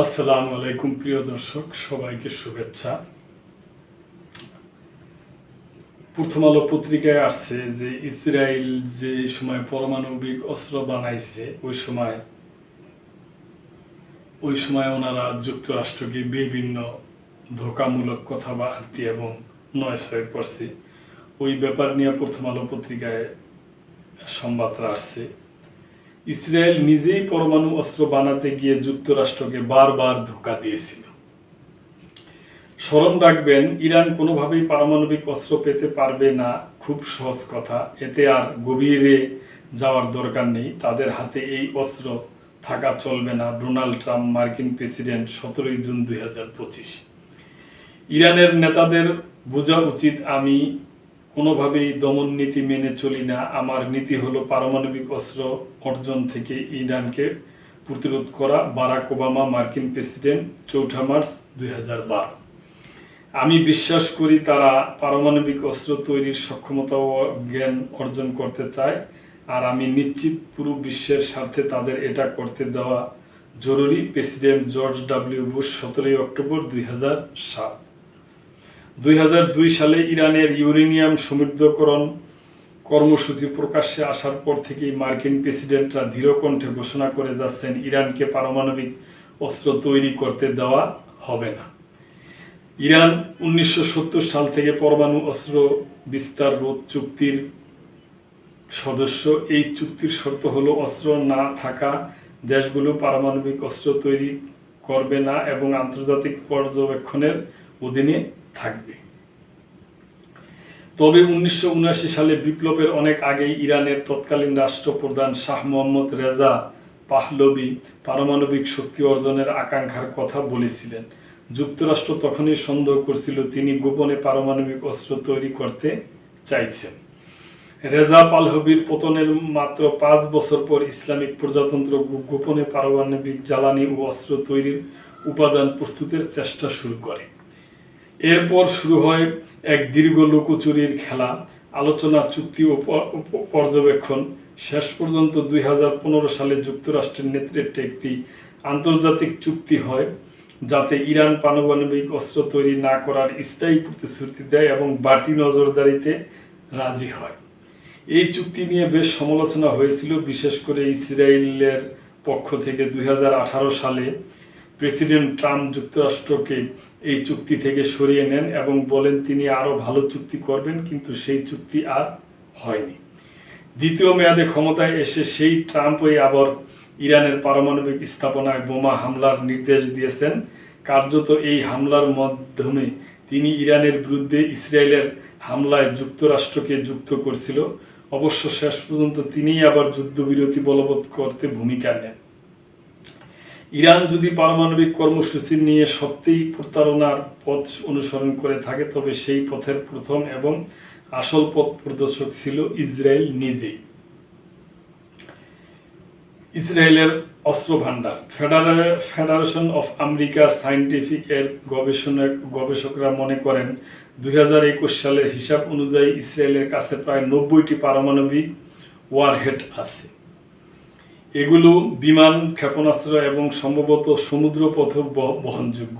আসসালামু আলাইকুম, প্রিয় দর্শক, সবাইকে শুভেচ্ছা। প্রথম আলো পত্রিকায় আসছে যে ইসরায়েল যে সময় পারমাণবিক অস্ত্র বানাইছে, ওই সময় ওই সময় ওনারা যুক্তরাষ্ট্রকে বিভিন্ন ধোকামূলক কথাবার্তি এবং নয়সয় করছে। ওই ব্যাপার নিয়ে প্রথম আলো পত্রিকায় সংবাদটা আসছে। ইসরায়েল নিজেই পরমাণু অস্ত্র বানাতে গিয়ে যুক্তরাষ্ট্রকে বারবার ধোকা দিয়েছিল। স্মরণ রাখবেন, ইরান কোনোভাবেই পারমাণবিক অস্ত্র পেতে পারবে না, খুব সহজ কথা। এতে আর গভীরে যাওয়ার দরকার নেই। তাদের হাতে এই অস্ত্র থাকা চলবে না। ডোনাল্ড ট্রাম্প, মার্কিন প্রেসিডেন্ট, সতেরোই জুন দুই হাজার পঁচিশ। ইরানের নেতাদের বোঝা উচিত, আমি কোনোভাবেই দমন নীতি মেনে চলি না। আমার নীতি হলো পারমাণবিক অস্ত্র অর্জন থেকে ইরানকে প্রতিরোধ করা বারাক ওবামা, মার্কিন প্রেসিডেন্ট, চৌঠা মার্চ দুই আমি বিশ্বাস করি তারা পারমাণবিক অস্ত্র তৈরির সক্ষমতা ও জ্ঞান অর্জন করতে চায় আর আমি নিশ্চিত পুরো বিশ্বের স্বার্থে তাদের এটা করতে দেওয়া জরুরি। প্রেসিডেন্ট জর্জ ডাব্লিউ বুশ সতেরোই অক্টোবর দুই হাজার সাত। দুই হাজার দুই সালে ইরানের ইউরেনিয়াম সমৃদ্ধকরণ কর্মসূচি প্রকাশ্যে আসার পর থেকেই মার্কিন প্রেসিডেন্টরা দৃঢ়কণ্ঠে ঘোষণা করে যাচ্ছেন ইরানকে পারমাণবিক অস্ত্র তৈরি করতে দেওয়া হবে না। ইরান উনিশশো সত্তর সাল থেকে পরমাণু অস্ত্র বিস্তার রোধ চুক্তির সদস্য। এই চুক্তির শর্ত হলো অস্ত্র না থাকা দেশগুলো পারমাণবিক অস্ত্র তৈরি করবে না এবং আন্তর্জাতিক পর্যবেক্ষণের অধীনে থাকবে। তবে উনিশশো সালে বিপ্লবের অনেক আগেই ইরানের তৎকালীন রাষ্ট্রপ্রধান শাহ মোহাম্মদ রেজা পাহলবি পারমাণবিক শক্তি অর্জনের আকাঙ্ক্ষার কথা বলেছিলেন। যুক্তরাষ্ট্র তখনই সন্দেহ করছিল তিনি গোপনে পারমাণবিক অস্ত্র তৈরি করতে চাইছেন। রেজা পালহবির পতনের মাত্র পাঁচ বছর পর ইসলামিক প্রজাতন্ত্র গোপনে পারমাণবিক জ্বালানি ও অস্ত্র তৈরির উপাদান প্রস্তুতের চেষ্টা শুরু করে। এরপর শুরু হয় এক দীর্ঘ লুকোচুরির খেলা। আলোচনা, চুক্তি ও পর্যবেক্ষণ। শেষ পর্যন্ত দুই হাজার পনেরো সালে যুক্তরাষ্ট্রের নেতৃত্বে একটি আন্তর্জাতিক চুক্তি হয়, যাতে ইরান পারমাণবিক অস্ত্র তৈরি না করার স্থায়ী প্রতিশ্রুতি দেয় এবং বাড়তি নজরদারিতে রাজি হয়। এই চুক্তি নিয়ে বেশ সমালোচনা হয়েছিল, বিশেষ করে ইসরায়েলের পক্ষ থেকে। দুই হাজার আঠারো সালে প্রেসিডেন্ট ট্রাম্প যুক্তরাষ্ট্রকে এই চুক্তি থেকে সরিয়ে নেন এবং বলেন তিনি আরও ভালো চুক্তি করবেন, কিন্তু সেই চুক্তি আর হয়নি। দ্বিতীয় মেয়াদে ক্ষমতায় এসে সেই ট্রাম্পই আবার ইরানের পারমাণবিক স্থাপনায় বোমা হামলার নির্দেশ দিয়েছেন। কার্যত এই হামলার মাধ্যমে তিনি ইরানের বিরুদ্ধে ইসরায়েলের হামলায় যুক্তরাষ্ট্রকে যুক্ত করছিল। অবশ্য শেষ পর্যন্ত তিনিই আবার যুদ্ধবিরতি বলবৎ করতে ভূমিকা নেন। ইরান যদি পারমাণবিক কর্মসূচি নিয়ে সত্যিই প্রতারণার পথ অনুসরণ করে থাকে, তবে সেই পথের প্রথম এবং আসল পথ প্রদর্শক ছিল ইসরায়েল নিজেই ইসরায়েলের অস্ত্র ফেডারে- ফেডারেশন অফ আমেরিকা সায়েন্টিফিক এর গবেষণা, গবেষকরা মনে করেন, দুই হাজার একুশ সালের হিসাব অনুযায়ী ইসরায়েলের কাছে প্রায় নব্বইটি পারমাণবিক ওয়ারহেড আছে। এগুলো বিমান, ক্ষেপণাস্ত্র এবং সম্ভবত সমুদ্রপথ বহনযোগ্য।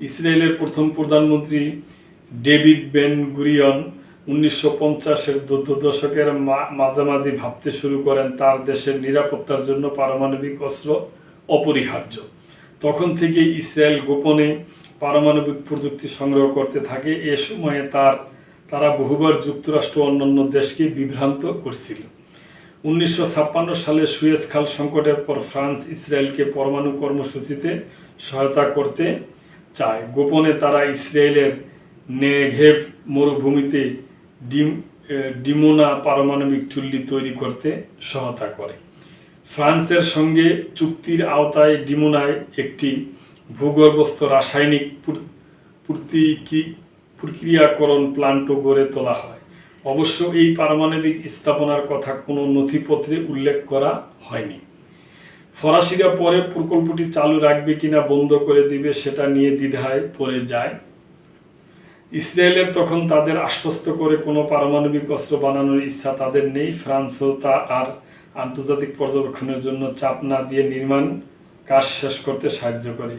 ইসরায়েলের প্রথম প্রধানমন্ত্রী ডেভিড বেন গুরিয়ন উনিশশো পঞ্চাশের দশকের মাঝামাঝি ভাবতে শুরু করেন তার দেশের নিরাপত্তার জন্য পারমাণবিক অস্ত্র অপরিহার্য। তখন থেকে ইসরায়েল গোপনে পারমাণবিক প্রযুক্তি সংগ্রহ করতে থাকে। এ সময়ে তার, তারা বহুবার যুক্তরাষ্ট্র অন্যান্য দেশকে বিভ্রান্ত করছিল। উনিশশো ছাপ্পান্ন সালে সুয়েজ খাল সংকটের পর ফ্রান্স ইসরায়েলকে পরমাণু কর্মসূচিতে সহায়তা করতে চায়। গোপনে তারা ইসরায়েলের নেঘেভ মরুভূমিতে ডিম ডিমোনা পারমাণবিক চুল্লি তৈরি করতে সহায়তা করে। ফ্রান্সের সঙ্গে চুক্তির আওতায় ডিমোনায় একটি ভূগর্ভস্থ রাসায়নিক প্রক্রিয়াকরণ প্লান্টও গড়ে তোলা হয়। অবশ্য এই পারমাণবিক স্থাপনার কথা কোনো নথিপত্রে উল্লেখ করা হয়নি। ফরাসিরা পরে প্রকল্পটি চালু রাখবে কিনা বন্ধ করে দিবে সেটা নিয়ে দ্বিধায় পড়ে যায়। ইসরায়েলের তখন তাদের আশ্বস্ত করে কোনো পারমাণবিক অস্ত্র বানানোর ইচ্ছা তাদের নেই। ফ্রান্সও তা আর আন্তর্জাতিক পর্যবেক্ষণের জন্য চাপ না দিয়ে নির্মাণ কাজ শেষ করতে সাহায্য করে।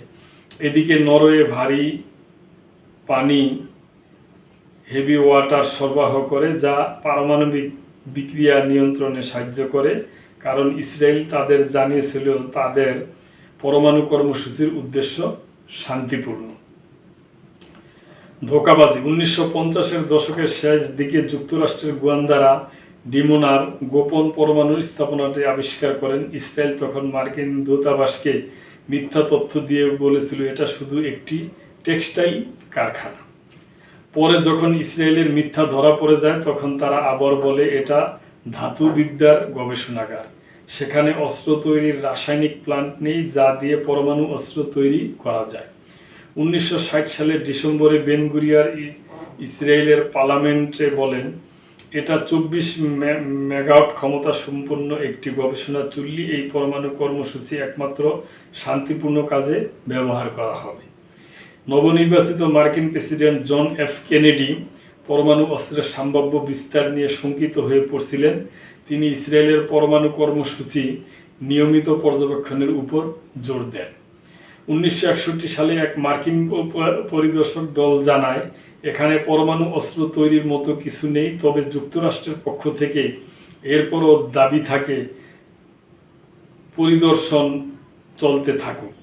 এদিকে নরওয়ে ভারী পানি হেভি ওয়াটার সরবরাহ করে যা পারমাণবিক বিক্রিয়া নিয়ন্ত্রণে সাহায্য করে, কারণ ইসরায়েল তাদের জানিয়েছিল তাদের পরমাণু কর্মসূচির উদ্দেশ্য শান্তিপূর্ণ। ধোকাবাজি। উনিশশো পঞ্চাশের দশকের শেষ দিকে যুক্তরাষ্ট্রের গোয়েন্দারা ডিমোনার গোপন পরমাণু স্থাপনাটি আবিষ্কার করেন। ইসরায়েল তখন মার্কিন দূতাবাসকে মিথ্যা তথ্য দিয়ে বলেছিল, এটা শুধু একটি টেক্সটাইল কারখানা। পরে যখন ইসরায়েলের মিথ্যা ধরা পড়ে যায়, তখন তারা আবার বলে, এটা ধাতুবিদ্যার গবেষণাগার। সেখানে অস্ত্র তৈরির রাসায়নিক প্লান্ট নেই, যা দিয়ে পরমাণু অস্ত্র তৈরি করা যায়। উনিশশো ষাট সালের ডিসেম্বরে বেনগুরিয়ার ইসরায়েলের পার্লামেন্টে বলেন, এটা চব্বিশ মেগাওয়াট ক্ষমতা সম্পন্ন একটি গবেষণা চুল্লি। এই পরমাণু কর্মসূচি একমাত্র শান্তিপূর্ণ কাজে ব্যবহার করা হবে। নবনির্বাচিত মার্কিন প্রেসিডেন্ট জন এফ কেনেডি পরমাণু অস্ত্রের সম্ভাব্য বিস্তার নিয়ে শঙ্কিত হয়ে পড়ছিলেন। তিনি ইসরায়েলের পরমাণু কর্মসূচি নিয়মিত পর্যবেক্ষণের উপর জোর দেন। উনিশশো একষট্টি সালে এক মার্কিন পরিদর্শক দল জানায়, এখানে পরমাণু অস্ত্র তৈরির মতো কিছু নেই, তবে যুক্তরাষ্ট্রের পক্ষ থেকে এরপরও দাবি থাকে, পরিদর্শন চলতে থাকুক।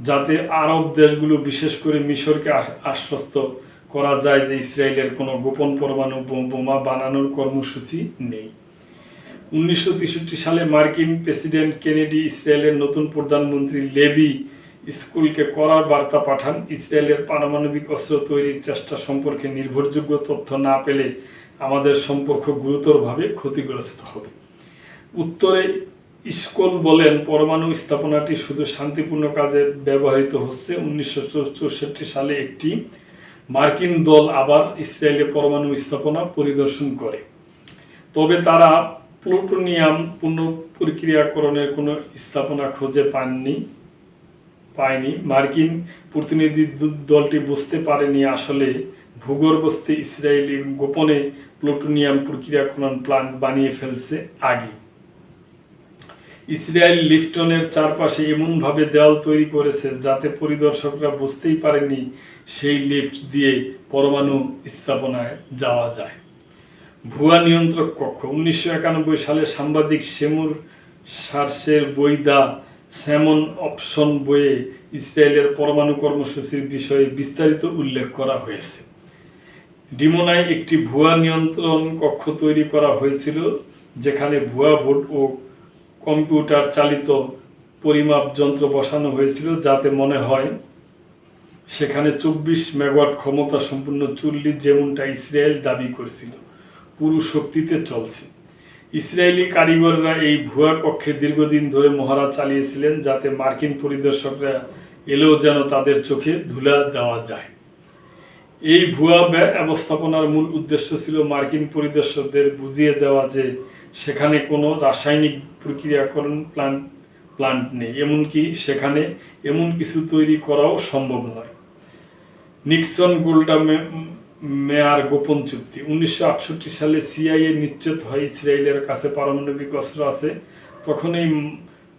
যাতে আরব দেশগুলো বিশেষ করে মিশরকে আশ্বস্ত করা যায় যে ইসরায়েলের কোনো গোপন পরমাণু বোম- বানানোর কর্মসূচি নেই। উনিশশো তেষট্টি সালে মার্কিন প্রেসিডেন্ট কেনেডি ইসরায়েলের নতুন প্রধানমন্ত্রী লেবি স্কুলকে করার বার্তা পাঠান। ইসরায়েলের পারমাণবিক অস্ত্র তৈরির চেষ্টা সম্পর্কে নির্ভরযোগ্য তথ্য না পেলে আমাদের সম্পর্ক গুরুতরভাবে ক্ষতিগ্রস্ত হবে। উত্তরে স্কুল বলেন, পরমাণু স্থাপনাটি শুধু শান্তিপূর্ণ কাজে ব্যবহৃত হচ্ছে। উনিশশো চৌষট্টি সালে একটি মার্কিন দল আবার ইসরায়েলে পরমাণু স্থাপনা পরিদর্শন করে। তবে তারা প্লুটোনিয়াম পুনঃ প্রক্রিয়াকরণের কোনো স্থাপনা খুঁজে পাননি, পায়নি। মার্কিন প্রতিনিধি দলটি বুঝতে পারেনি আসলে ভূগর্ভস্থে ইসরায়েলি গোপনে প্লুটোনিয়াম প্রক্রিয়াকরণ প্লান্ট বানিয়ে ফেলছে আগে। ইসরায়েল লিফটনের চারপাশে এমনভাবে দেওয়াল তৈরি করেছে যাতে পরিদর্শকরা বুঝতেই পারেনি সেই লিফট দিয়ে পরমাণু স্থাপনায় যাওয়া যায়। ভুয়া নিয়ন্ত্রক কক্ষ। উনিশশো একানব্বই সালে সাংবাদিক সেমুর সার্সের বই দা স্যামন অপশন বইয়ে ইসরায়েলের পরমাণু কর্মসূচির বিষয়ে বিস্তারিত উল্লেখ করা হয়েছে। ডিমোনায় একটি ভুয়া নিয়ন্ত্রণ কক্ষ তৈরি করা হয়েছিল, যেখানে ভুয়া ভোট ও কম্পিউটার চালিত পরিমাপ যন্ত্র বসানো হয়েছিল যাতে মনে হয় সেখানে চব্বিশ মেগাওয়াট ক্ষমতা সম্পূর্ণ চুল্লি যেমনটা ইসরায়েল দাবি করেছিল, পুরো শক্তিতে চলছে। ইসরায়েলি কারিগররা এই ভুয়া কক্ষে দীর্ঘদিন ধরে মহড়া চালিয়েছিলেন যাতে মার্কিন পরিদর্শকরা এলেও যেন তাদের চোখে ধুলা দেওয়া যায়। এই ভুয়া ব্যবস্থাপনার মূল উদ্দেশ্য ছিল মার্কিন পরিদর্শকদের বুঝিয়ে দেওয়া যে সেখানে কোনো রাসায়নিক প্রক্রিয়াকরণ প্লান্ট প্লান্ট নেই, এমনকি সেখানে এমন কিছু তৈরি করাও সম্ভব নয়। নিক্সন গোল্ডা মেয়ার গোপন চুক্তি। উনিশশো আটষট্টি সালে সিআইএ নিশ্চিত হয় ইসরায়েলের কাছে পারমাণবিক অস্ত্র আছে। তখন এই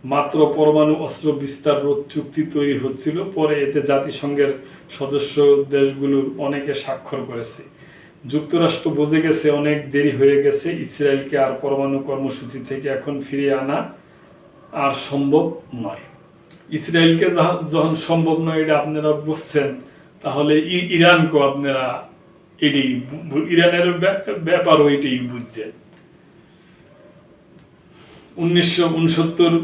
মাত্র পরমাণু অস্ত্র বিস্তার রোধ চুক্তি তৈরি হচ্ছিল। পরে এতে জাতিসংঘের সদস্য দেশগুলোর অনেকে স্বাক্ষর করেছে। যুক্তরাষ্ট্র বুঝে গেছে, অনেক দেরি হয়ে গেছে, ইসরায়েলকে আর পরমাণু কর্মসূচি থেকে এখন ফিরিয়ে আনা আর সম্ভব নয়। ইসরায়েলকে যখন সম্ভব নয় এটা আপনারা বুঝছেন, তাহলে ই- ইরানকেও আপনারা এটি ইরানের ব্যাপারও এটি বুঝছেন উনিশশো উনসত্তর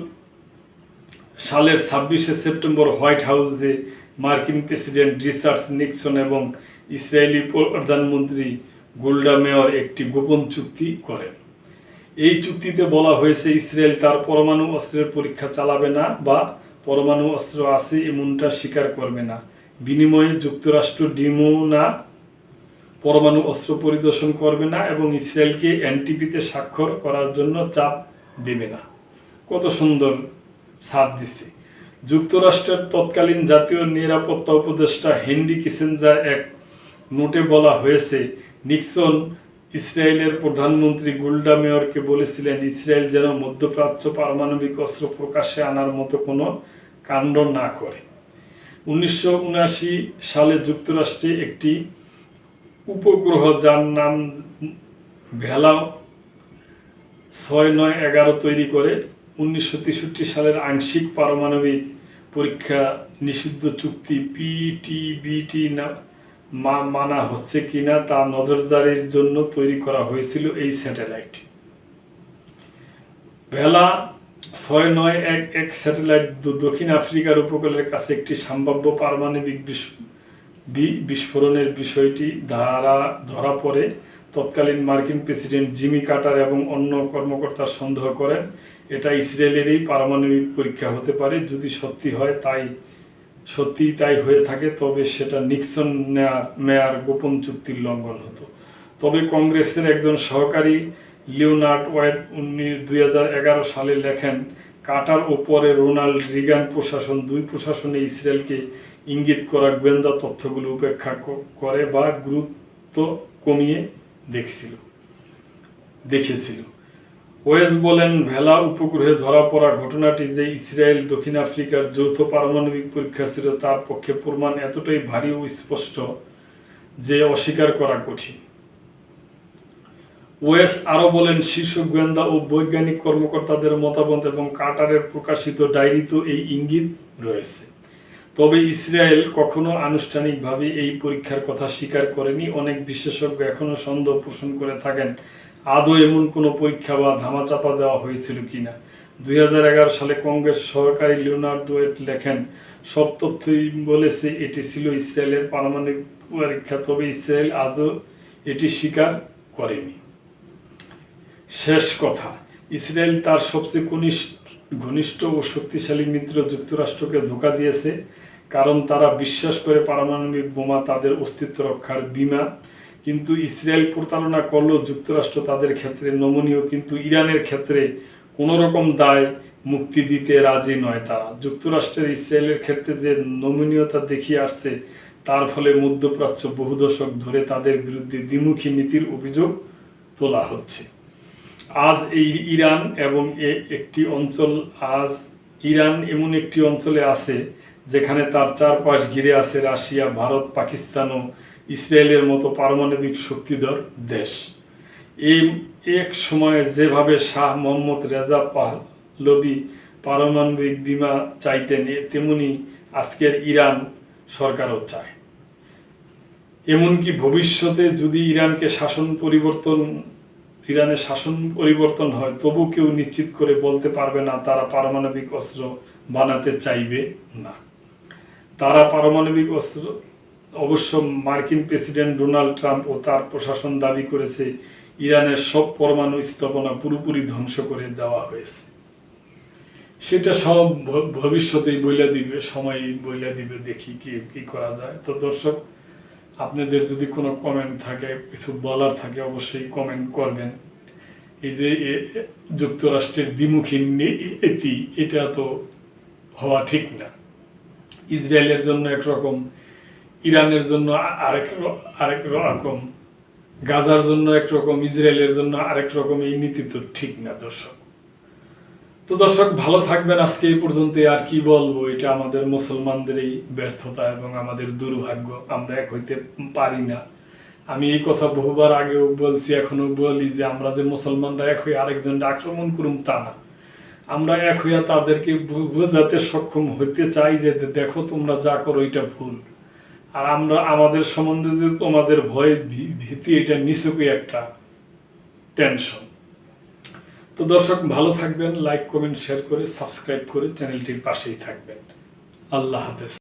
সালের ছাব্বিশে সেপ্টেম্বর হোয়াইট হাউসে মার্কিন প্রেসিডেন্ট রিচার্ড নিক্সন এবং ইসরায়েলি প্রধানমন্ত্রী গোল্ডা মেয়র একটি গোপন চুক্তি করেন। এই চুক্তিতে বলা হয়েছে, ইসরায়েল তার পরমাণু অস্ত্রের পরীক্ষা চালাবে না বা পরমাণু অস্ত্র আছে এমনটা স্বীকার করবে না। বিনিময়ে যুক্তরাষ্ট্র ডিমো না, পরমাণু অস্ত্র পরিদর্শন করবে না এবং ইসরায়েলকে এনটিপিতে স্বাক্ষর করার জন্য চাপ দেবে না। কত সুন্দর ছাপ দিছে। যুক্তরাষ্ট্রের তৎকালীন জাতীয় নিরাপত্তা উপদেষ্টা হেনরি কিসেঞ্জার এক নোটে বলা হয়েছে, নিক্সন ইসরায়েলের প্রধানমন্ত্রী গোল্ডা মেয়রকে বলেছিলেন, ইসরায়েল যেন মধ্যপ্রাচ্য পারমাণবিক অস্ত্র প্রকাশ্যে আনার মতো কোনো কাণ্ড না করে। উনিশশো উনআশি সালে যুক্তরাষ্ট্রে একটি উপগ্রহ যার নাম ভেলা ছয় নয় এগারো তৈরি করে, উনিশশো তেষট্টি সালের আংশিক পারমাণবিক পরীক্ষা নিষিদ্ধ চুক্তি পিটিবিটি না মানা হচ্ছে কিনা তা নজরদারির জন্য তৈরি করা হয়েছিল এই স্যাটেলাইট ভেলা ছয় নয় এক এক স্যাটেলাইট দক্ষিণ আফ্রিকার উপকূলের কাছে একটি সম্ভাব্য পারমাণবিক বিস্ফোরণের বিষয়টি ধারা ধরা পড়ে। তৎকালীন মার্কিন প্রেসিডেন্ট জিমি কাটার এবং অন্য কর্মকর্তার সন্দেহ করেন, এটা ইসরায়েলেরই পারমাণবিক পরীক্ষা হতে পারে, যদি সত্যি হয় তাই সত্যিই তাই হয়ে থাকে, তবে সেটা নিক্সন মেয়ার গোপন চুক্তির লঙ্ঘন হতো। তবে কংগ্রেসের একজন সহকারী লিওনার্ড ওয়েড উনি দুই সালে লেখেন, কাটার ওপরে রোনাল্ড রিগান প্রশাসন, দুই প্রশাসনে ইসরায়েলকে ইঙ্গিত করা গোয়েন্দা তথ্যগুলো উপেক্ষা করে বা গুরুত্ব কমিয়ে দেখছিল, দেখেছিল। ওয়েস বলেন, ভেলা উপগ্রহে ধরা পড়া ঘটনাটি যে ইসরায়েল, দক্ষিণ আফ্রিকার যৌথ পারমাণবিক পরীক্ষা ছিল, তার পক্ষে প্রমাণ এতটাই ভারী ও স্পষ্ট যে অস্বীকার করা কঠিন। ওয়েস আরও বলেন, শীর্ষ গোয়েন্দা ও বৈজ্ঞানিক কর্মকর্তাদের মতামত এবং কাটারের প্রকাশিত ডায়েরিতেও এই ইঙ্গিত রয়েছে। তবে ইসরায়েল কখনো আনুষ্ঠানিকভাবে এই পরীক্ষার কথা স্বীকার করেনি। অনেক বিশেষজ্ঞ এখনও সন্দেহ পোষণ করে থাকেন আদৌ এমন কোনো পরীক্ষা বা ধামাচাপা দেওয়া হয়েছিল কিনা? দুই সালে কংগ্রেস সহকারী লিওনার্ড ওয়েট লেখেন, সব তথ্যই বলেছে এটি ছিল ইসরায়েলের পারমাণবিক পরীক্ষা, তবে ইসরায়েল আজও এটি স্বীকার করেনি। শেষ কথা, ইসরায়েল তার সবচেয়ে ঘনিষ্ঠ ঘনিষ্ঠ ও শক্তিশালী মিত্র যুক্তরাষ্ট্রকে ধোকা দিয়েছে, কারণ তারা বিশ্বাস করে পারমাণবিক বোমা তাদের অস্তিত্ব রক্ষার বিমা কিন্তু ইসরায়েল প্রতারণা করলেও যুক্তরাষ্ট্র তাদের ক্ষেত্রে, নমনীয় কিন্তু ইরানের ক্ষেত্রে কোনো রকম দায় মুক্তি দিতে রাজি নয় তারা। যুক্তরাষ্ট্রের ইসরায়েলের ক্ষেত্রে যে নমনীয়তা দেখিয়ে আসছে, তার ফলে মধ্যপ্রাচ্য বহু দশক ধরে তাদের বিরুদ্ধে দ্বিমুখী নীতির অভিযোগ তোলা হচ্ছে। আজ এই ইরান এবং এ- একটি অঞ্চল, আজ ইরান এমন একটি অঞ্চলে আছে, যেখানে তার চারপাশ ঘিরে আছে রাশিয়া, ভারত, পাকিস্তান ও ইসরায়েলের মতো পারমাণবিক শক্তিধর দেশ। এই এক সময়ে যেভাবে শাহ মোহাম্মদ রেজা পাহলবি পারমাণবিক বিমা চাইতেন তেমনি আজকের ইরান সরকারও চায়। এমনকি ভবিষ্যতে যদি ইরানকে শাসন পরিবর্তন, ইরানের শাসন পরিবর্তন হয়, তবু কেউ নিশ্চিত করে বলতে পারবে না, তারা পারমাণবিক অস্ত্র বানাতে চাইবে না। তারা পারমাণবিক অস্ত্র অবশ্য মার্কিন প্রেসিডেন্ট ডোনাল্ড ট্রাম্প ও তার প্রশাসন দাবি করেছে, ইরানের সব পরমাণু স্থাপনা পুরোপুরি ধ্বংস করে দেওয়া হয়েছে। সেটা সব ভবিষ্যতেই বইলা দিবে, সময় বইলা দিবে, দেখি কি কি করা যায়। তো দর্শক, আপনাদের যদি কোনো কমেন্ট থাকে, কিছু বলার থাকে, অবশ্যই কমেন্ট করবেন। এই যে যুক্তরাষ্ট্রের দ্বিমুখী নীতি, এটা তো হওয়া ঠিক না। ইসরায়েলের জন্য একরকম ইরানের জন্য আরেক আরেক রকম, গাজার জন্য একরকম ইসরায়েলের জন্য আরেক রকম, এই নীতি তো ঠিক না দর্শক। তো দর্শক, ভালো থাকবেন আজকে এই পর্যন্ত আর কি বলব, এটা আমাদের মুসলমানদের এই ব্যর্থতা এবং আমাদের দুর্ভাগ্য, আমরা এক হইতে পারি না। আমি এই কথা বহুবার আগেও বলছি, এখনও বলি যে আমরা যে মুসলমানরা এক হয়ে আরেকজনকে আক্রমণ করুম তা না। আমরা এক হইয়া তাদেরকে বোঝাতে সক্ষম হইতে চাই যে, দেখো তোমরা যা করো, এটা ভুল। আর আমরা আমাদের সম্বন্ধে যে তোমাদের ভয় ভীতি, এটা নিচুকই একটা টেনশন তো দর্শক, ভালো থাকবেন লাইক কমেন্ট শেয়ার করে সাবস্ক্রাইব করে চ্যানেলটির পাশেই থাকবেন। আল্লাহ হাফেজ।